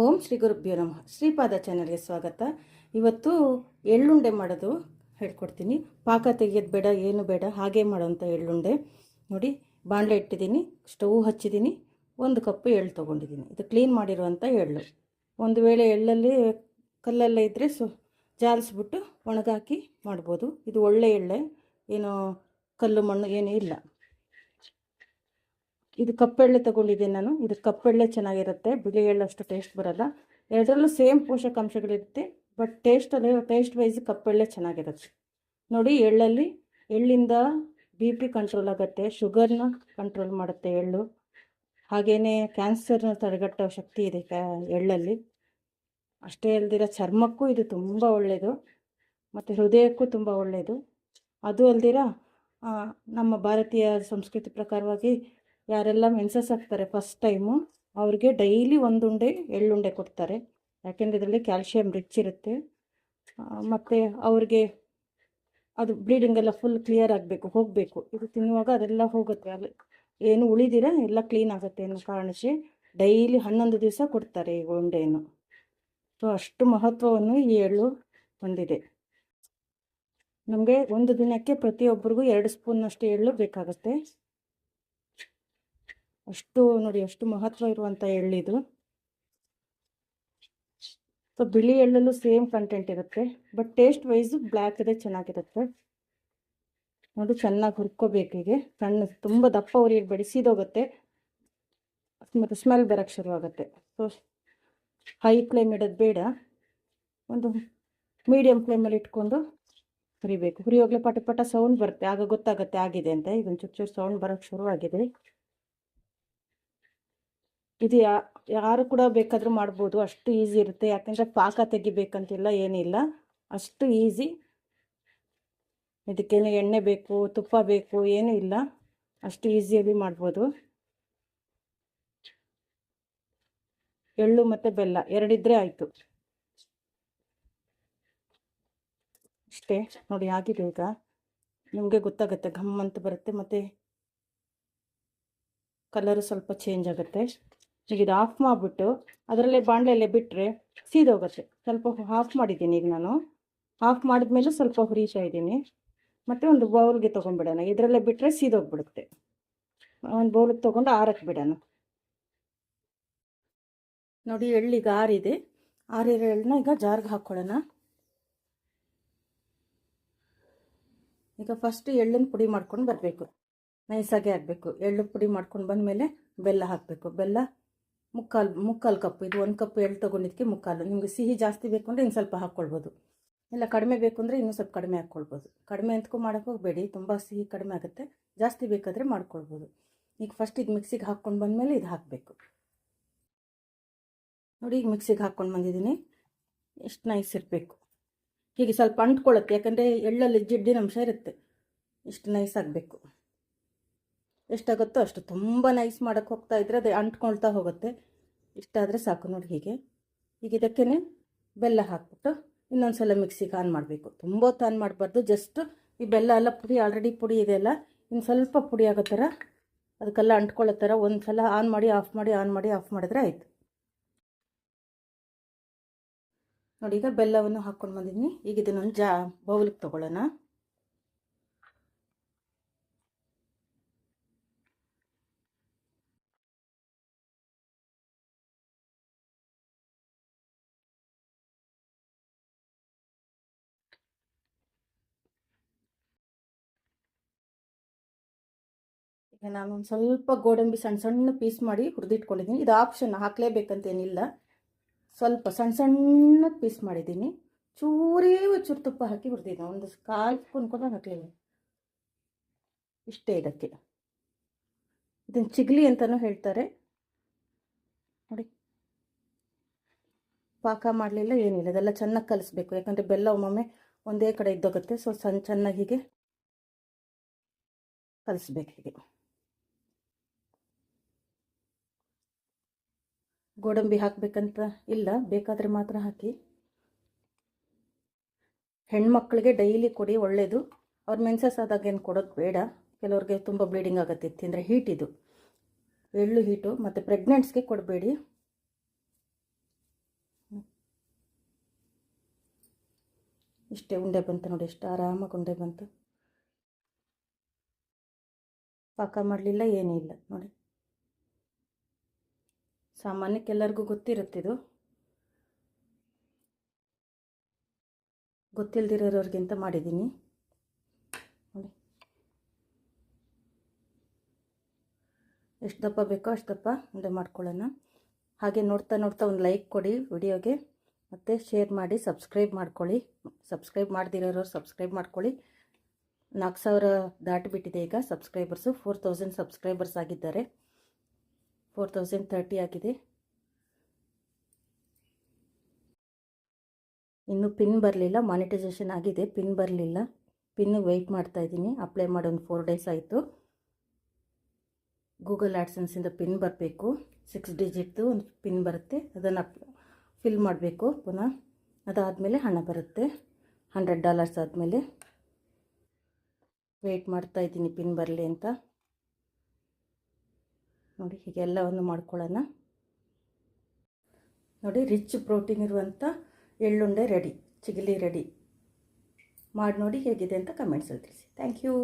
ಓಂ ಶ್ರೀ ಗುರುಭ್ಯೋ ನಮಃ. ಶ್ರೀಪಾದ ಚಾನಲ್ಗೆ ಸ್ವಾಗತ. ಇವತ್ತು ಎಳ್ಳುಂಡೆ ಮಾಡೋದು ಹೇಳ್ಕೊಡ್ತೀನಿ. ಪಾಕ ತೆಗೆಯೋದು ಬೇಡ, ಏನು ಬೇಡ, ಹಾಗೆ ಮಾಡೋಂಥ ಎಳ್ಳುಂಡೆ. ನೋಡಿ, ಬಾಣಲೆ ಇಟ್ಟಿದ್ದೀನಿ, ಸ್ಟವ್ ಹಚ್ಚಿದ್ದೀನಿ, ಒಂದು ಕಪ್ಪು ಎಳ್ಳು ತೊಗೊಂಡಿದ್ದೀನಿ. ಇದು ಕ್ಲೀನ್ ಮಾಡಿರುವಂಥ ಎಳ್ಳು. ಒಂದು ವೇಳೆ ಎಳ್ಳಲ್ಲಿ ಕಲ್ಲಲ್ಲೇ ಇದ್ದರೆ ಸು, ಜಾಲಿಸ್ಬಿಟ್ಟು ಒಣಗಾಕಿ ಮಾಡ್ಬೋದು. ಇದು ಒಳ್ಳೆ ಎಳ್ಳೆ, ಏನು ಕಲ್ಲು ಮಣ್ಣು, ಏನೂ ಇಲ್ಲ. ಇದು ಕಪ್ಪೆಳ್ಳೆ ತಗೊಂಡಿದ್ದೀನಿ ನಾನು. ಇದು ಕಪ್ಪೆಳ್ಳೆ ಚೆನ್ನಾಗಿರುತ್ತೆ. ಬಿಳಿ ಎಳ್ಳು ಅಷ್ಟು ಟೇಸ್ಟ್ ಬರಲ್ಲ. ಎರಡರಲ್ಲೂ ಸೇಮ್ ಪೋಷಕಾಂಶಗಳಿರುತ್ತೆ ಬಟ್ ಟೇಸ್ಟಲ್ಲಿ ಟೇಸ್ಟ್ ವೈಸ್ ಕಪ್ಪೆಳ್ಳೆ ಚೆನ್ನಾಗಿರುತ್ತೆ. ನೋಡಿ, ಎಳ್ಳಲ್ಲಿ, ಎಳ್ಳಿಂದ ಬಿ ಪಿ ಕಂಟ್ರೋಲ್ ಆಗುತ್ತೆ ಶುಗರ್ನ ಕಂಟ್ರೋಲ್ ಮಾಡುತ್ತೆ ಎಳ್ಳು. ಹಾಗೆಯೇ ಕ್ಯಾನ್ಸರ್ನ ತಡೆಗಟ್ಟೋ ಶಕ್ತಿ ಇದೆ ಕ್ಯಾ ಎಳ್ಳಲ್ಲಿ. ಅಷ್ಟೇ ಅಲ್ದಿರ ಚರ್ಮಕ್ಕೂ ಇದು ತುಂಬ ಒಳ್ಳೆಯದು ಮತ್ತು ಹೃದಯಕ್ಕೂ ತುಂಬ ಒಳ್ಳೆಯದು ಅದು ಅಲ್ದಿರ ನಮ್ಮ ಭಾರತೀಯ ಸಂಸ್ಕೃತಿ ಪ್ರಕಾರವಾಗಿ ಯಾರೆಲ್ಲ ಮೆನ್ಸಸ್ ಆಗ್ತಾರೆ ಫಸ್ಟ್ ಟೈಮು ಅವ್ರಿಗೆ ಡೈಲಿ ಒಂದುಂಡೆ ಎಳ್ಳುಂಡೆ ಕೊಡ್ತಾರೆ. ಯಾಕೆಂದರೆ ಇದರಲ್ಲಿ ಕ್ಯಾಲ್ಶಿಯಂ ರಿಚ್ ಇರುತ್ತೆ. ಮತ್ತು ಅವ್ರಿಗೆ ಅದು ಬ್ಲೀಡಿಂಗ್ ಎಲ್ಲ ಫುಲ್ ಕ್ಲಿಯರ್ ಆಗಬೇಕು, ಹೋಗಬೇಕು. ಇದು ತಿನ್ನುವಾಗ ಅದೆಲ್ಲ ಹೋಗುತ್ತೆ. ಅಲ್ಲಿ ಏನು ಉಳಿದಿರ ಎಲ್ಲ ಕ್ಲೀನ್ ಆಗುತ್ತೆ ಅನ್ನೋ ಕಾರಣಕ್ಕೆ ಡೈಲಿ ಹನ್ನೊಂದು ದಿವಸ ಕೊಡ್ತಾರೆ ಈ ಉಂಡೆಯನ್ನು. ಸೊ ಅಷ್ಟು ಮಹತ್ವವನ್ನು ಈ ಎಳ್ಳು ಹೊಂದಿದೆ. ನಮಗೆ ಒಂದು ದಿನಕ್ಕೆ ಪ್ರತಿಯೊಬ್ಬರಿಗೂ ಎರಡು ಸ್ಪೂನ್ನಷ್ಟು ಎಳ್ಳು ಬೇಕಾಗುತ್ತೆ. ಅಷ್ಟು ನೋಡಿ ಅಷ್ಟು ಮಹತ್ವ ಇರುವಂಥ ಎಳ್ಳಿದು ಸೊ ಬಿಳಿ ಎಳ್ಳಲ್ಲೂ ಸೇಮ್ ಕಂಟೆಂಟ್ ಇರುತ್ತೆ. ಬಟ್ ಟೇಸ್ಟ್ ವೈಸ್ ಬ್ಲ್ಯಾಕ್ ಇದೆ, ಚೆನ್ನಾಗಿರುತ್ತೆ. ನೋಡಿ ಚೆನ್ನಾಗಿ ಹುರ್ಕೋಬೇಕು ಹೀಗೆ. ಸಣ್ಣ, ತುಂಬ ದಪ್ಪ ಉರಿ ಬಡಿಸಿದೋಗುತ್ತೆ ಮತ್ತು ಸ್ಮೆಲ್ ಬರೋಕ್ಕೆ ಶುರುವಾಗುತ್ತೆ. ಸೊ ಹೈ ಫ್ಲೇಮ್ ಇಡೋದು ಬೇಡ. ಒಂದು ಮೀಡಿಯಮ್ ಫ್ಲೇಮಲ್ಲಿ ಇಟ್ಕೊಂಡು ಹುರಿಬೇಕು. ಹುರಿಯೋಗ್ಲೇ ಪಟ ಪಟ ಸೌಂಡ್ ಬರುತ್ತೆ. ಆಗ ಗೊತ್ತಾಗುತ್ತೆ, ಆಗಿದೆ ಅಂತ. ಈಗ ಒಂದು ಚೂರು ಚೂರು ಸೌಂಡ್ ಬರೋಕ್ಕೆ ಶುರುವಾಗಿದೆ. ಇದು ಯಾರು ಕೂಡ ಬೇಕಾದರೂ ಮಾಡ್ಬೋದು. ಅಷ್ಟು ಈಸಿ ಇರುತ್ತೆ. ಯಾಕೆಂದರೆ ಪಾಕ ತೆಗಿಬೇಕಂತಿಲ್ಲ, ಏನಿಲ್ಲ. ಅಷ್ಟು ಈಸಿ. ಇದಕ್ಕೇನು ಎಣ್ಣೆ ಬೇಕು, ತುಪ್ಪ ಬೇಕು, ಏನೂ ಇಲ್ಲ. ಅಷ್ಟು ಈಸಿಯಾಗಿ ಮಾಡ್ಬೋದು. ಎಳ್ಳು ಮತ್ತು ಬೆಲ್ಲ, ಎರಡಿದ್ರೆ ಆಯಿತು. ಅಷ್ಟೇ. ನೋಡಿ ಆಗಿದೆ ಈಗ. ನಿಮಗೆ ಗೊತ್ತಾಗುತ್ತೆ, ಘಮ್ ಅಂತ ಬರುತ್ತೆ, ಮತ್ತು ಕಲರು ಸ್ವಲ್ಪ ಚೇಂಜ್ ಆಗುತ್ತೆ. ಈಗ ಇದು ಆಫ್ ಮಾಡಿಬಿಟ್ಟು ಅದರಲ್ಲೇ ಬಾಣಲೆಯಲ್ಲೇ ಬಿಟ್ಟರೆ ಸೀದೋಗುತ್ತೆ ಸ್ವಲ್ಪ ಆಫ್ ಮಾಡಿದ್ದೀನಿ ಈಗ ನಾನು. ಆಫ್ ಮಾಡಿದ್ಮೇಲೆ ಸ್ವಲ್ಪ ಹುರಿತಾ ಇದ್ದೀನಿ ಮತ್ತು ಒಂದು ಬೌಲ್ಗೆ ತೊಗೊಂಡ್ಬಿಡೋಣ. ಇದರಲ್ಲೇ ಬಿಟ್ಟರೆ ಸೀದೋಗ್ಬಿಡುತ್ತೆ ಒಂದು ಬೌಲಿಗೆ ತೊಗೊಂಡು ಆರಕ್ಕೆ ಬಿಡೋಣ. ನೋಡಿ ಎಳ್ಳಿಗೆ ಆರಿದೆ. ಆರಿರೋ ಎಳ್ಳನ್ನ ಈಗ ಜಾರ್ಗೆ ಹಾಕ್ಕೊಳ್ಳೋಣ. ಈಗ ಫಸ್ಟ್ ಎಳ್ಳನ್ನು ಪುಡಿ ಮಾಡ್ಕೊಂಡು ಬರಬೇಕು. ನೈಸಾಗೆ ಆಗಬೇಕು. ಎಳ್ಳು ಪುಡಿ ಮಾಡ್ಕೊಂಡು ಬಂದಮೇಲೆ ಬೆಲ್ಲ ಹಾಕಬೇಕು. ಬೆಲ್ಲ ಮುಕ್ಕಾಲು ಮುಕ್ಕಾಲು ಕಪ್ಪು, ಇದು ಒಂದು ಕಪ್ ಎಳ್ಳು ತೊಗೊಂಡಿದ್ದಕ್ಕೆ ಮುಕ್ಕಾಲು. ನಿಮಗೆ ಸಿಹಿ ಜಾಸ್ತಿ ಬೇಕು ಅಂದರೆ ಇನ್ನು ಸ್ವಲ್ಪ ಹಾಕ್ಕೊಳ್ಬೋದು ಇಲ್ಲ, ಕಡಿಮೆ ಬೇಕು ಅಂದರೆ ಇನ್ನೂ ಸ್ವಲ್ಪ ಕಡಿಮೆ ಹಾಕ್ಕೊಳ್ಬೋದು ಕಡಿಮೆ ಅಂತಕ್ಕೂ ಮಾಡೋಕ್ಕೆ ಹೋಗಬೇಡಿ, ತುಂಬ ಸಿಹಿ ಕಡಿಮೆ ಆಗುತ್ತೆ. ಜಾಸ್ತಿ ಬೇಕಾದರೆ ಮಾಡ್ಕೊಳ್ಬೋದು. ಈಗ ಫಸ್ಟ್ ಇದು ಮಿಕ್ಸಿಗೆ ಹಾಕ್ಕೊಂಡು ಬಂದಮೇಲೆ ಇದು ಹಾಕಬೇಕು. ನೋಡಿ, ಈಗ ಮಿಕ್ಸಿಗೆ ಹಾಕ್ಕೊಂಡು ಬಂದಿದ್ದೀನಿ. ಎಷ್ಟು ನೈಸ್ ಇರಬೇಕು. ಹೀಗೆ ಸ್ವಲ್ಪ ಅಂಟ್ಕೊಳ್ಳುತ್ತೆ ಯಾಕಂದರೆ ಎಳ್ಳಲ್ಲಿ ಜಿಡ್ಡಿನ ಅಂಶ ಇರುತ್ತೆ. ಇಷ್ಟು ನೈಸ್ ಆಗಬೇಕು. ಎಷ್ಟಾಗುತ್ತೋ ಅಷ್ಟು ತುಂಬ ನೈಸ್ ಮಾಡೋಕ್ಕೆ ಹೋಗ್ತಾ ಇದ್ರೆ ಅದೇ ಅಂಟ್ಕೊಳ್ತಾ ಹೋಗುತ್ತೆ. ಇಷ್ಟಾದರೆ ಸಾಕು ನೋಡಿ ಹೀಗೆ. ಈಗ ಇದಕ್ಕೇ ಬೆಲ್ಲ ಹಾಕ್ಬಿಟ್ಟು ಇನ್ನೊಂದು ಸಲ ಮಿಕ್ಸಿಗೆ ಆನ್ ಮಾಡಬೇಕು. ತುಂಬ ಹೊತ್ತು ಆನ್ ಮಾಡಬಾರ್ದು. ಜಸ್ಟ್ ಈ ಬೆಲ್ಲ ಎಲ್ಲ ಪುಡಿ ಆಲ್ರೆಡಿ ಪುಡಿ ಇದೆಯಲ್ಲ ಇನ್ನು ಸ್ವಲ್ಪ ಪುಡಿ ಆಗೋ ಥರ ಅದಕ್ಕೆಲ್ಲ ಅಂಟ್ಕೊಳ್ಳೋ ಥರ ಒಂದು ಸಲ ಆನ್ ಮಾಡಿ ಆಫ್ ಮಾಡಿ ಆನ್ ಮಾಡಿ ಆಫ್ ಮಾಡಿದ್ರೆ ಆಯಿತು. ನೋಡಿ ಈಗ ಬೆಲ್ಲವನ್ನು ಹಾಕ್ಕೊಂಡು ಬಂದಿದ್ದೀನಿ. ಈಗ ಇದನ್ನೊಂದು ಜಾ ಬೌಲಿಗೆ ತೊಗೊಳ್ಳೋಣ. ನಾನು ಒಂದು ಸ್ವಲ್ಪ ಗೋಡಂಬಿ ಸಣ್ಣ ಸಣ್ಣ ಪೀಸ್ ಮಾಡಿ ಹುರಿದಿಟ್ಕೊಂಡಿದ್ದೀನಿ. ಇದು ಆಪ್ಷನ್ ಹಾಕಲೇಬೇಕಂತೇನಿಲ್ಲ. ಸ್ವಲ್ಪ ಸಣ್ಣ ಸಣ್ಣ ಪೀಸ್ ಮಾಡಿದ್ದೀನಿ. ಚೂರೇ ಚೂರು ತುಪ್ಪ ಹಾಕಿ ಹುರಿದಿದ್ದೆ ಒಂದು ಕಾಲು ಸ್ಪೂನ್ ಕೂಡ ಹಾಕಲಿಲ್ಲ. ಇಷ್ಟೇ ಇದಕ್ಕೆ. ಇದನ್ನು ಚಿಗ್ಲಿ ಅಂತಲೂ ಹೇಳ್ತಾರೆ. ನೋಡಿ. ಪಾಕ ಮಾಡಲಿಲ್ಲ, ಏನಿಲ್ಲ. ಅದೆಲ್ಲ ಚೆನ್ನಾಗಿ ಕಲಿಸ್ಬೇಕು. ಯಾಕಂದರೆ ಬೆಲ್ಲ ಒಮ್ಮೊಮ್ಮೆ ಒಂದೇ ಕಡೆ ಇದ್ದೋಗುತ್ತೆ. ಸೊ ಸಣ್ಣ ಚೆನ್ನಾಗಿ ಹೀಗೆ ಕಲಿಸ್ಬೇಕು ಹೀಗೆ. ಗೋಡಂಬಿ ಹಾಕಬೇಕಂತ ಇಲ್ಲ, ಬೇಕಾದರೆ ಮಾತ್ರ ಹಾಕಿ. ಹೆಣ್ಮಕ್ಳಿಗೆ ಡೈಲಿ ಕೊಡಿ ಒಳ್ಳೆಯದು ಅವ್ರ ಮೆನ್ಸಸ್ ಆದಾಗ ಏನು ಕೊಡೋದು ಬೇಡ. ಕೆಲವ್ರಿಗೆ ತುಂಬ ಬ್ಲೀಡಿಂಗ್ ಆಗುತ್ತೆ ತಿಂದರೆ ಹೀಟ್ ಇದು. ಎಳ್ಳು ಹೀಟು ಮತ್ತು ಪ್ರೆಗ್ನೆಂಟ್ಸ್ಗೆ ಕೊಡಬೇಡಿ. ಇಷ್ಟೇ ಉಂಡೆ ಬಂತು ನೋಡಿ, ಎಷ್ಟು ಆರಾಮಾಗಿ ಉಂಡೆ ಬಂತು. ಪಾಕ ಮಾಡಲಿಲ್ಲ, ಏನೂ ಇಲ್ಲ ನೋಡಿ. ಸಾಮಾನ್ಯಕ್ಕೆ ಎಲ್ಲರಿಗೂ ಗೊತ್ತಿರುತ್ತಿದು. ಗೊತ್ತಿಲ್ಲದಿರೋರ್ಗಿಂತ ಮಾಡಿದ್ದೀನಿ. ನೋಡಿ. ಎಷ್ಟು ದಪ್ಪ ಬೇಕೋ ಅಷ್ಟು ದಪ್ಪ ಉಂಡೆ ಮಾಡ್ಕೊಳ್ಳೋಣ. ಹಾಗೆ ನೋಡ್ತಾ ನೋಡ್ತಾ ಒಂದು ಲೈಕ್ ಕೊಡಿ ವಿಡಿಯೋಗೆ. ಮತ್ತು ಶೇರ್ ಮಾಡಿ, ಸಬ್ಸ್ಕ್ರೈಬ್ ಮಾಡ್ಕೊಳ್ಳಿ. ಸಬ್ಸ್ಕ್ರೈಬ್ ಮಾಡ್ದಿರೋರು ಸಬ್ಸ್ಕ್ರೈಬ್ ಮಾಡ್ಕೊಳ್ಳಿ. ನಾಲ್ಕು ಸಾವಿರ ದಾಟಿಬಿಟ್ಟಿದೆ ಈಗ ಸಬ್ಸ್ಕ್ರೈಬರ್ಸು. ಫೋರ್ ತೌಸಂಡ್ ಸಬ್ಸ್ಕ್ರೈಬರ್ಸ್ ಆಗಿದ್ದಾರೆ. ಫೋರ್ ತೌಸಂಡ್ ತರ್ಟಿ ಆಗಿದೆ. ಇನ್ನೂ ಪಿನ್ ಬರಲಿಲ್ಲ ಮಾನಿಟೈಸೇಷನ್ ಆಗಿದೆ, ಪಿನ್ ಬರಲಿಲ್ಲ. ಪಿನ್ ವೆಯ್ಟ್ ಮಾಡ್ತಾ ಇದ್ದೀನಿ ಅಪ್ಲೈ ಮಾಡಿ ಒಂದು ಫೋರ್ ಡೇಸ್ ಆಯಿತು ಗೂಗಲ್ ಆ್ಯಡ್ಸನ್ಸಿಂದ ಪಿನ್ ಬರಬೇಕು ಸಿಕ್ಸ್ ಡಿಜಿಟ್ದು ಒಂದು ಪಿನ್ ಬರುತ್ತೆ, ಅದನ್ನು ಫಿಲ್ ಮಾಡಬೇಕು ಪುನಃ. ಅದಾದಮೇಲೆ ಹಣ ಬರುತ್ತೆ ಹಂಡ್ರೆಡ್ ಡಾಲರ್ಸ್ ಆದಮೇಲೆ. ವೆಯ್ಟ್ ಮಾಡ್ತಾ ಇದ್ದೀನಿ ಪಿನ್ ಬರಲಿ ಅಂತ. ನೋಡಿ ಹೀಗೆಲ್ಲವನ್ನು ಮಾಡ್ಕೊಳ್ಳೋಣ. ನೋಡಿ ರಿಚ್ ಪ್ರೋಟೀನ್ ಇರುವಂಥ ಎಳ್ಳುಂಡೆ ರೆಡಿ ಚಿಗಲಿ ರೆಡಿ ಮಾಡಿ ನೋಡಿ ಹೇಗಿದೆ ಅಂತ ಕಮೆಂಟ್ಸಲ್ಲಿ ತಿಳಿಸಿ. Thank you